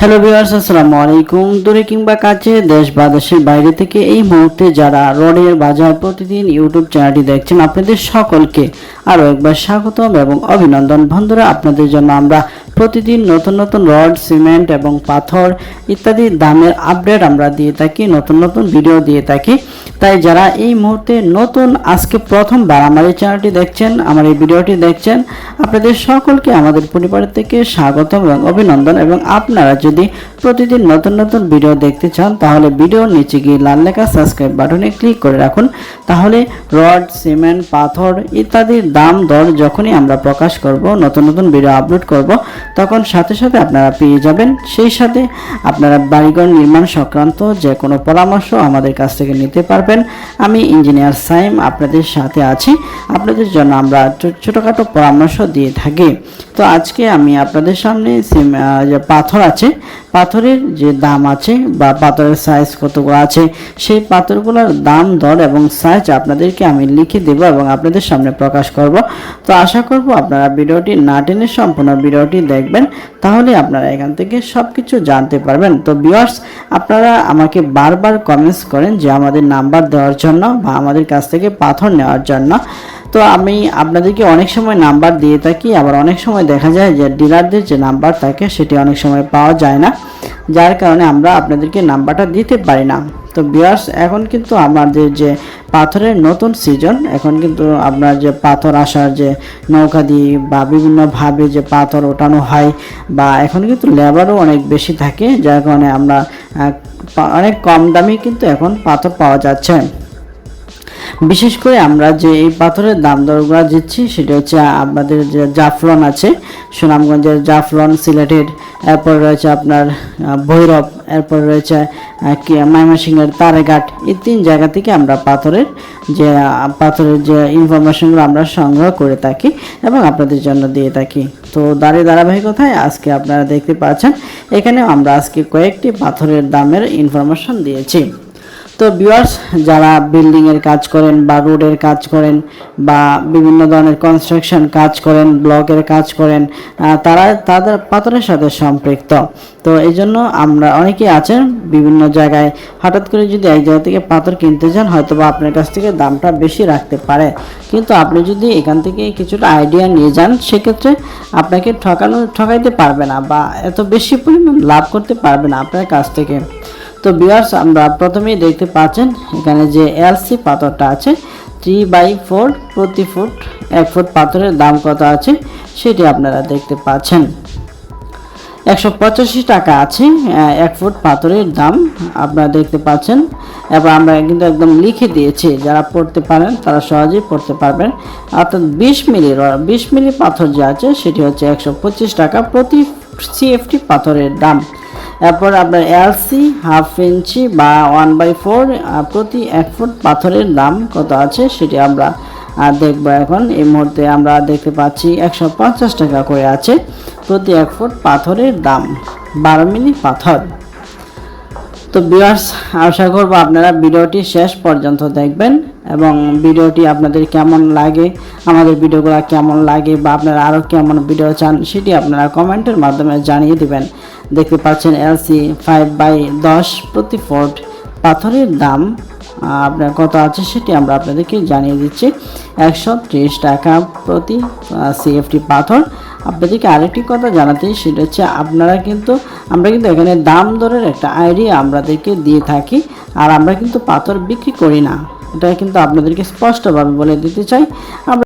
Hello viewers আসসালামু আলাইকুম। দূরে কিংবা কাছে, দেশ বা দেশের বাইরে থেকে এই মুহূর্তে যারা রডের বাজার প্রতিদিন ইউটিউব চ্যানেলটি দেখছেন, আপনাদের সকলকে আরও একবার স্বাগতম এবং অভিনন্দন। বন্ধুরা, আপনাদের জন্য আমরা প্রতিদিন নতুন নতুন রড, সিমেন্ট এবং পাথর ইত্যাদি দামের আপডেট আমরা দিয়ে থাকি, নতুন নতুন ভিডিও দিয়ে থাকি। তাই যারা এই মুহূর্তে নতুন, আজকে প্রথমবার আমার এই চ্যানেলটি দেখছেন, আমার এই ভিডিওটি দেখছেন, আপনাদের সকলকে আমাদের পরিবারের থেকে স্বাগতম এবং অভিনন্দন। এবং আপনারা যদি প্রতিদিন নতুন নতুন ভিডিও দেখতে চান, তাহলে ভিডিওর নিচে গিয়ে লাল লেখা সাবস্ক্রাইব বাটনে ক্লিক করে রাখুন। তাহলে রড সিমেন্ট পাথর ইত্যাদির দাম, দর যখনই আমরা প্রকাশ করব, নতুন নতুন ভিডিও আপলোড করব, তখন সাথে সাথে আপনারা পেয়ে যাবেন। সেই সাথে আপনারা বাড়িঘর নির্মাণ সংক্রান্ত যে কোনো পরামর্শ আমাদের কাছ থেকে নিতে পারবেন। আমি ইঞ্জিনিয়ার সাইম আপনাদের সাথে আছি। আপনাদের জন্য আমরা ছোটোখাটো পরামর্শ দিয়ে থাকি। তো আজকে আমি আপনাদের সামনে পাথর আছে পাথরের যে দাম আছে বা পাথরের সাইজ কতগুলো আছে, সেই পাথরগুলোর দাম, দর এবং সাইজ আপনাদেরকে আমি লিখে দেব এবং আপনাদের সামনে প্রকাশ করব। তো আশা করব আপনারা ভিডিওটি না টেনে সম্পূর্ণ ভিডিওটি দেখবেন, তাহলে আপনারা এখান থেকে সব কিছু জানতে পারবেন। তো ভিউয়ার্স আপনারা আমাকে বারবার কমেন্টস করেন যে আমাদের নাম্বার দেওয়ার জন্য বা আমাদের কাছ থেকে পাথর নেওয়ার জন্য। তো আমি আপনাদেরকে অনেক সময় নাম্বার দিয়ে থাকি, আবার অনেক সময় দেখা যায় যে ডিলারদের যে নাম্বার থাকে সেটি অনেক সময় পাওয়া যায় না। যার কারণে আমরা আপনাদেরকে নাম্বারটা দিতে পারি না। তো বিয়ার্স এখন কিন্তু আমাদের যে পাথরের নতুন সিজন এখন কিন্তু আপনার যে পাথর আসার যে নৌকা দিয়ে বা বিভিন্নভাবে যে পাথর ওঠানো হয় বা এখন কিন্তু লেবারও অনেক বেশি থাকে, যার কারণে আমরা অনেক কম দামে কিন্তু এখন পাথর পাওয়া যাচ্ছে। বিশেষ করে আমরা যে এই পাথরের দাম দরগুলো দিচ্ছি সেটা হচ্ছে আপনাদের যে জাফলন আছে সুনামগঞ্জের জাফলন সিলেটের এরপর রয়েছে আপনার ভৈরব এরপর রয়েছে আহ, তারেঘাট এই তিন জায়গা থেকে আমরা পাথরের যে পাথরের যে ইনফরমেশনগুলো আমরা সংগ্রহ করে থাকি এবং আপনাদের জন্য দিয়ে থাকি। তো দাঁড়িয়ে ধারাবাহিকতায় আজকে আপনারা দেখতে পাচ্ছেন এখানে আমরা আজকে কয়েকটি পাথরের দামের ইনফরমেশন দিয়েছি। তো ভিউয়ার্স যারা বিল্ডিংয়ের কাজ করেন বা রোডের কাজ করেন বা বিভিন্ন ধরনের কনস্ট্রাকশন কাজ করেন ব্লকের কাজ করেন তারা তাদের পাথরের সাথে সম্পৃক্ত। তো এই জন্য আমরা অনেকেই আছেন বিভিন্ন জায়গায়। হঠাৎ করে যদি এক জায়গা থেকে পাথর কিনতে যান হয়তো বা আপনার কাছ থেকে দামটা বেশি রাখতে পারে। কিন্তু আপনি যদি এখান থেকে কিছুটা আইডিয়া নিয়ে যান, সেক্ষেত্রে আপনাকে ঠকানো, ঠকাইতে পারবে না বা এত বেশি পরিমাণ লাভ করতে পারবে না আপনার কাছ থেকে। তো বিয়ার্স আমরা প্রথমেই দেখতে পাচ্ছেন এখানে যে এলসি পাথরটা আছে। থ্রি বাই ফোর প্রতি ফুট এক ফুট পাথরের দাম কত আছে সেটি আপনারা দেখতে পাচ্ছেন। একশো পঁচাশি টাকা আছে এক ফুট পাথরের দাম আপনারা দেখতে পাচ্ছেন। এবার আমরা কিন্তু একদম লিখে দিয়েছি, যারা পড়তে পারেন তারা সহজেই পড়তে পারবেন। অর্থাৎ বিশ মিলি বিশ মিলি পাথর যে আছে সেটি হচ্ছে একশো পঁচিশ টাকা প্রতি সিএফটি পাথরের দাম। এরপর আপনার এলসি হাফ ইঞ্চি বা ওয়ান বাই ফোর প্রতি এক ফুট পাথরের দাম কত আছে সেটি আমরা দেখব এখন। এই মুহূর্তে আমরা দেখতে পাচ্ছি একশো পঞ্চাশ টাকা করে আছে প্রতি এক ফুট পাথরের দাম, বারো মিলি পাথর। তো বিয়ার্স আশা করব আপনারা ভিডিওটি শেষ পর্যন্ত দেখবেন। এবং ভিডিওটি আপনাদের কেমন লাগে, আমাদের ভিডিওগুলো কেমন লাগে বা আপনারা আরও কেমন ভিডিও চান সেটি আপনারা কমেন্টের মাধ্যমে জানিয়ে দিবেন। দেখতে পাচ্ছেন এলসি ফাইভ বাই দশ প্রতি ফুট পাথরের দাম আপনার কত আছে সেটি আমরা আপনাদেরকে জানিয়ে দিচ্ছি। একশো ত্রিশ টাকা প্রতি সিএফটি পাথর। আপনাদেরকে আরেকটি কথা জানাতে সেটা হচ্ছে আপনারা কিন্তু, আমরা কিন্তু এখানে দাম দরের একটা আইডিয়া আমাদেরকে দিয়ে থাকি, আর আমরা কিন্তু পাথর বিক্রি করি না। এটা কিন্তু আপনাদেরকে স্পষ্টভাবে বলে দিতে চাই। আমরা